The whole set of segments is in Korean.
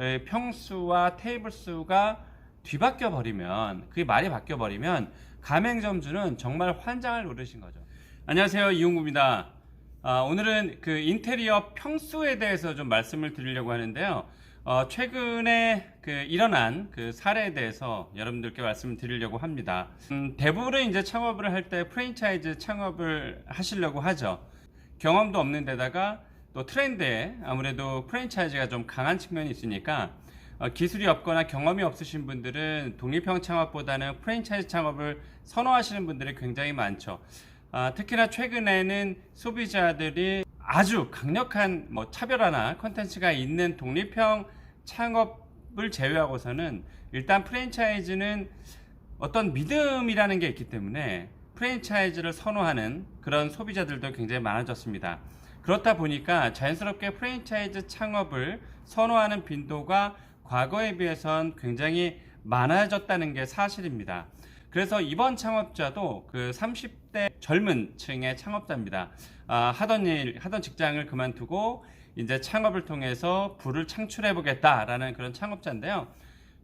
에, 평수와 테이블 수가 뒤바뀌어 버리면 그게 말이 바뀌어 버리면 가맹점주는 정말 환장을 노리신 거죠. 안녕하세요 이용구입니다. 아, 오늘은 그 인테리어 평수에 대해서 좀 말씀을 드리려고 하는데요. 어, 최근에 그 일어난 그 사례에 대해서 여러분들께 말씀을 드리려고 합니다. 음, 대부분은 이제 창업을 할 때 프랜차이즈 창업을 하시려고 하죠. 경험도 없는 데다가 또 트렌드에 아무래도 프랜차이즈가 좀 강한 측면이 있으니까 어, 기술이 없거나 경험이 없으신 분들은 독립형 창업보다는 프랜차이즈 창업을 선호하시는 분들이 굉장히 많죠. 아, 특히나 최근에는 소비자들이 아주 강력한 뭐 차별화나 컨텐츠가 있는 독립형 창업을 제외하고서는 일단 프랜차이즈는 어떤 믿음이라는 게 있기 때문에 프랜차이즈를 선호하는 그런 소비자들도 굉장히 많아졌습니다. 그렇다 보니까 자연스럽게 프랜차이즈 창업을 선호하는 빈도가 과거에 비해선 굉장히 많아졌다는 게 사실입니다. 그래서 이번 창업자도 그 30대 젊은 층의 창업자입니다. 아, 하던 일, 하던 직장을 그만두고 이제 창업을 통해서 부를 창출해 보겠다라는 그런 창업자인데요.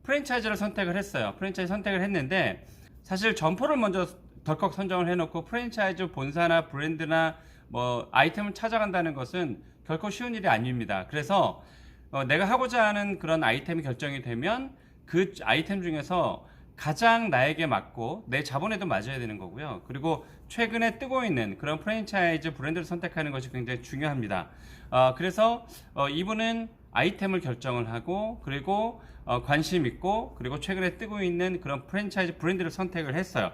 프랜차이즈를 선택을 했어요. 프랜차이즈 선택을 했는데 사실 점포를 먼저 덜컥 선정을 해놓고 프랜차이즈 본사나 브랜드나 뭐 아이템을 찾아간다는 것은 결코 쉬운 일이 아닙니다. 그래서 어, 내가 하고자 하는 그런 아이템이 결정이 되면 그 아이템 중에서 가장 나에게 맞고 내 자본에도 맞아야 되는 거고요. 그리고 최근에 뜨고 있는 그런 프랜차이즈 브랜드를 선택하는 것이 굉장히 중요합니다. 어, 그래서 어, 이분은 아이템을 결정을 하고 그리고 어, 관심 있고 그리고 최근에 뜨고 있는 그런 프랜차이즈 브랜드를 선택을 했어요.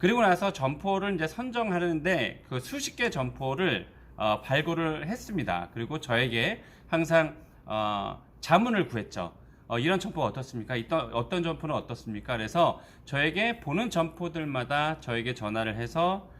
그리고 나서 점포를 이제 선정하는데 그 수십 개 점포를 어, 발굴을 했습니다. 그리고 저에게 항상 어, 자문을 구했죠. 어, 이런 점포가 어떻습니까? 이떤, 어떤 점포는 어떻습니까? 그래서 저에게 보는 점포들마다 저에게 전화를 해서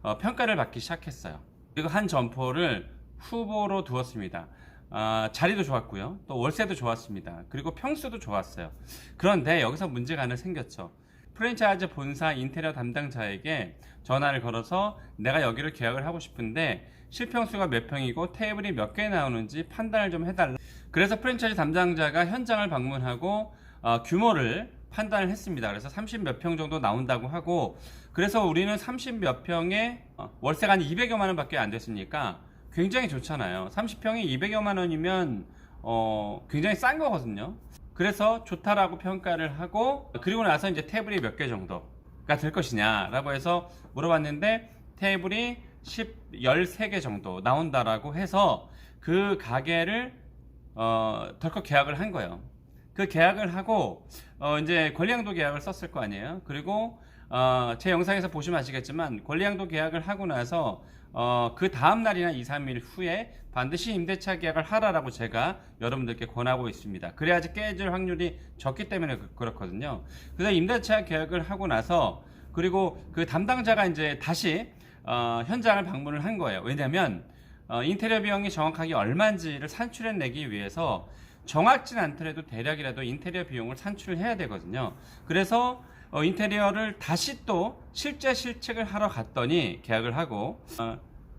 어, 평가를 받기 시작했어요. 그리고 한 점포를 후보로 두었습니다. 아, 자리도 좋았고요. 또 월세도 좋았습니다. 그리고 평수도 좋았어요. 그런데 여기서 문제가 하나 생겼죠. 프랜차이즈 본사 인테리어 담당자에게 전화를 걸어서 내가 여기를 계약을 하고 싶은데 실평수가 몇 평이고 테이블이 몇 개 나오는지 판단을 좀 해달라. 그래서 프랜차이즈 담당자가 현장을 방문하고 어, 규모를 판단을 했습니다. 그래서 30 몇 평 정도 나온다고 하고 그래서 우리는 30 몇 평에 어, 월세가 한 200여만 원밖에 안 됐으니까 굉장히 좋잖아요. 30평에 200여만 원이면 어, 굉장히 싼 거거든요. 그래서 좋다라고 평가를 하고 그리고 나서 이제 테이블이 몇 개 정도가 될 것이냐라고 해서 물어봤는데 테이블이 10, 13개 정도 나온다라고 해서 그 가게를 어, 덜컥 계약을 한 거예요. 그 계약을 하고 어, 이제 권리양도 계약을 썼을 거 아니에요. 그리고 어, 제 영상에서 보시면 아시겠지만 권리양도 계약을 하고 나서 어, 그 다음 날이나 2, 3일 후에 반드시 임대차 계약을 하라라고 제가 여러분들께 권하고 있습니다. 그래야지 깨질 확률이 적기 때문에 그- 그렇거든요. 그래서 임대차 계약을 하고 나서 그리고 그 담당자가 이제 다시 어, 현장을 방문을 한 거예요. 왜냐하면 어, 인테리어 비용이 정확하게 얼마인지를 산출해내기 위해서 정확진 않더라도 대략이라도 인테리어 비용을 산출해야 되거든요. 그래서 어, 인테리어를 다시 또 실제 실측을 하러 갔더니 계약을 하고 어,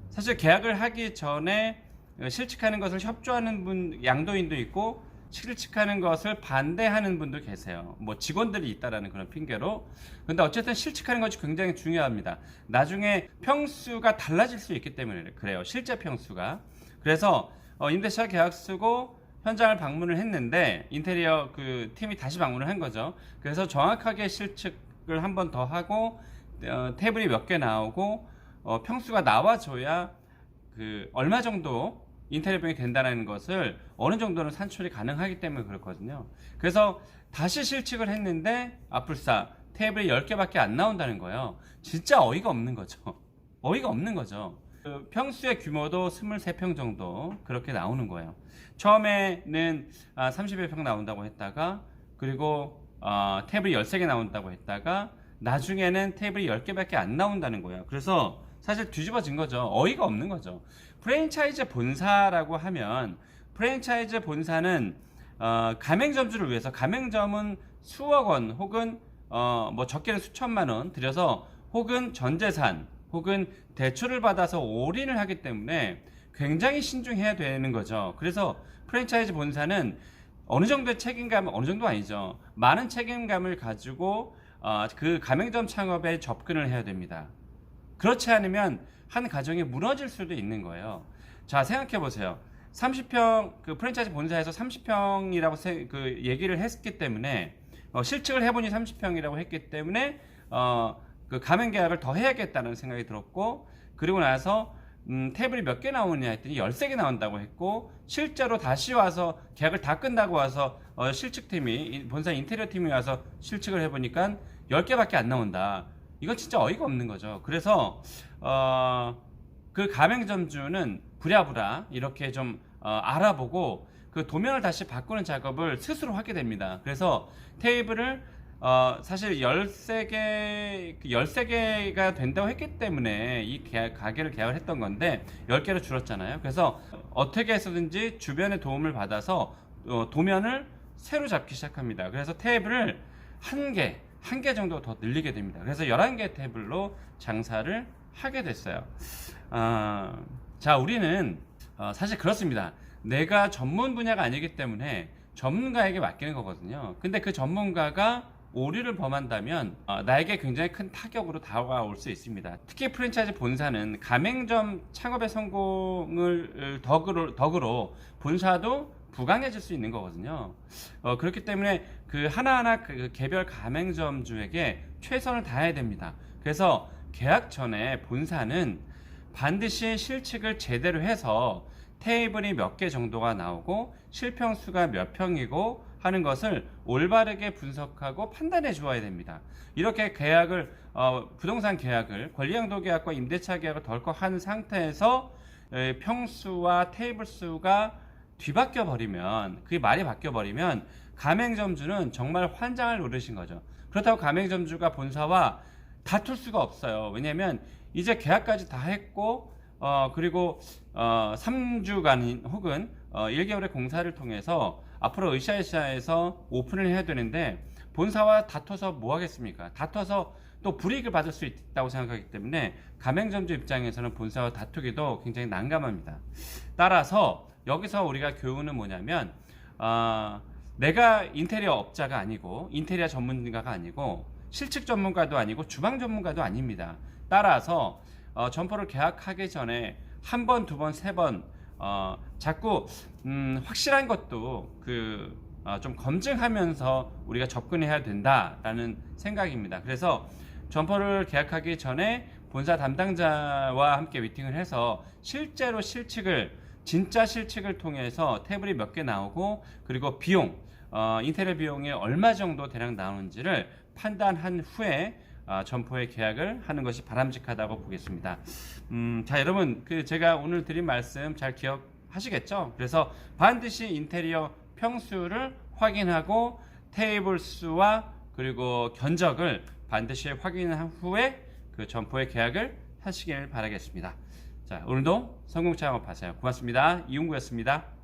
사실 계약을 하기 전에 어, 실측하는 것을 협조하는 분 양도인도 있고 실측하는 것을 반대하는 분도 계세요. 뭐 직원들이 있다라는 그런 핑계로. 근데 어쨌든 실측하는 것이 굉장히 중요합니다. 나중에 평수가 달라질 수 있기 때문에 그래요. 실제 평수가. 그래서 어, 임대차 계약 쓰고 현장을 방문을 했는데 인테리어 그 팀이 다시 방문을 한 거죠. 그래서 정확하게 실측을 한 번 더 하고 어, 테이블이 몇 개 나오고 어, 평수가 나와줘야 그 얼마 정도 인테리어 비용이 된다는 것을 어느 정도는 산출이 가능하기 때문에 그렇거든요. 그래서 다시 실측을 했는데 아플싸 테이블이 10개밖에 안 나온다는 거예요. 진짜 어이가 없는 거죠. 어이가 없는 거죠. 그 평수의 규모도 23평 정도 그렇게 나오는 거예요. 처음에는 아, 30여 평 나온다고 했다가 그리고 어, 테이블이 13개 나온다고 했다가 나중에는 테이블이 10개밖에 안 나온다는 거예요. 그래서 사실 뒤집어진 거죠. 어이가 없는 거죠. 프랜차이즈 본사라고 하면 프랜차이즈 본사는 어, 가맹점주를 위해서 가맹점은 수억 원 혹은 어, 뭐 적게는 수천만 원 들여서 혹은 전 재산 혹은 대출을 받아서 올인을 하기 때문에 굉장히 신중해야 되는 거죠. 그래서 프랜차이즈 본사는 어느 정도의 책임감, 어느 정도 아니죠. 많은 책임감을 가지고 어, 그 가맹점 창업에 접근을 해야 됩니다. 그렇지 않으면 한 가정이 무너질 수도 있는 거예요. 자, 생각해 보세요. 30평 그 프랜차이즈 본사에서 30평이라고 그 얘기를 했기 때문에 어, 실측을 해보니 30평이라고 했기 때문에 어, 그 가맹 계약을 더 해야겠다는 생각이 들었고 그리고 나서 음, 테이블이 몇 개 나오냐 했더니 13개 나온다고 했고 실제로 다시 와서 계약을 다 끝나고 와서 어, 실측팀이 이- 본사 인테리어 팀이 와서 실측을 해보니까 10개밖에 안 나온다. 이건 진짜 어이가 없는 거죠. 그래서 어, 그 가맹점주는 부랴부랴 이렇게 좀 어, 알아보고 그 도면을 다시 바꾸는 작업을 스스로 하게 됩니다. 그래서 테이블을 어, 사실 13개, 그 13개가 된다고 했기 때문에 이 가게를 계약을 했던 건데 10개로 줄었잖아요. 그래서 어떻게 해서든지 주변의 도움을 받아서 어, 도면을 새로 잡기 시작합니다. 그래서 테이블을 한 개, 한 개 정도 더 늘리게 됩니다. 그래서 11개 테이블로 장사를 하게 됐어요. 아, 자, 우리는 어, 사실 그렇습니다. 내가 전문 분야가 아니기 때문에 전문가에게 맡기는 거거든요. 근데 그 전문가가 오류를 범한다면 어, 나에게 굉장히 큰 타격으로 다가올 수 있습니다. 특히 프랜차이즈 본사는 가맹점 창업의 성공을 덕으로, 덕으로 본사도 부강해질 수 있는 거거든요. 어, 그렇기 때문에 그 하나하나 그 개별 가맹점주에게 최선을 다해야 됩니다. 그래서 계약 전에 본사는 반드시 실측을 제대로 해서 테이블이 몇 개 정도가 나오고 실평수가 몇 평이고 하는 것을 올바르게 분석하고 판단해 주어야 됩니다. 이렇게 계약을 어, 부동산 계약을 권리양도 계약과 임대차 계약을 덜컥 한 상태에서 에, 평수와 테이블 수가 뒤바뀌어 버리면 그게 말이 바뀌어 버리면 가맹점주는 정말 환장을 노리신 거죠. 그렇다고 가맹점주가 본사와 다툴 수가 없어요. 왜냐하면 이제 계약까지 다 했고 어 그리고 어 3주간 혹은 어 1개월의 공사를 통해서 앞으로 으쌰으쌰해서 오픈을 해야 되는데 본사와 다퉈서 뭐 하겠습니까? 다퉈서 또 불이익을 받을 수 있다고 생각하기 때문에 가맹점주 입장에서는 본사와 다투기도 굉장히 난감합니다. 따라서 여기서 우리가 교훈은 뭐냐면 어, 내가 인테리어 업자가 아니고 인테리어 전문가가 아니고 실측 전문가도 아니고 주방 전문가도 아닙니다. 따라서 어, 점포를 계약하기 전에 한 번, 두 번, 세 번, 어, 자꾸, 음, 확실한 것도 그, 어, 좀 검증하면서 우리가 접근해야 된다라는 생각입니다. 그래서 점포를 계약하기 전에 본사 담당자와 함께 미팅을 해서 실제로 실측을 진짜 실측을 통해서 테이블이 몇 개 나오고 그리고 비용 어, 인테리어 비용이 얼마 정도 대략 나오는지를 판단한 후에 어, 점포의 계약을 하는 것이 바람직하다고 보겠습니다. 음, 자 여러분 그 제가 오늘 드린 말씀 잘 기억하시겠죠? 그래서 반드시 인테리어 평수를 확인하고 테이블 수와 그리고 견적을 반드시 확인한 후에 그 점포의 계약을 하시길 바라겠습니다. 자 오늘도 성공 창업하세요. 고맙습니다. 이용구였습니다.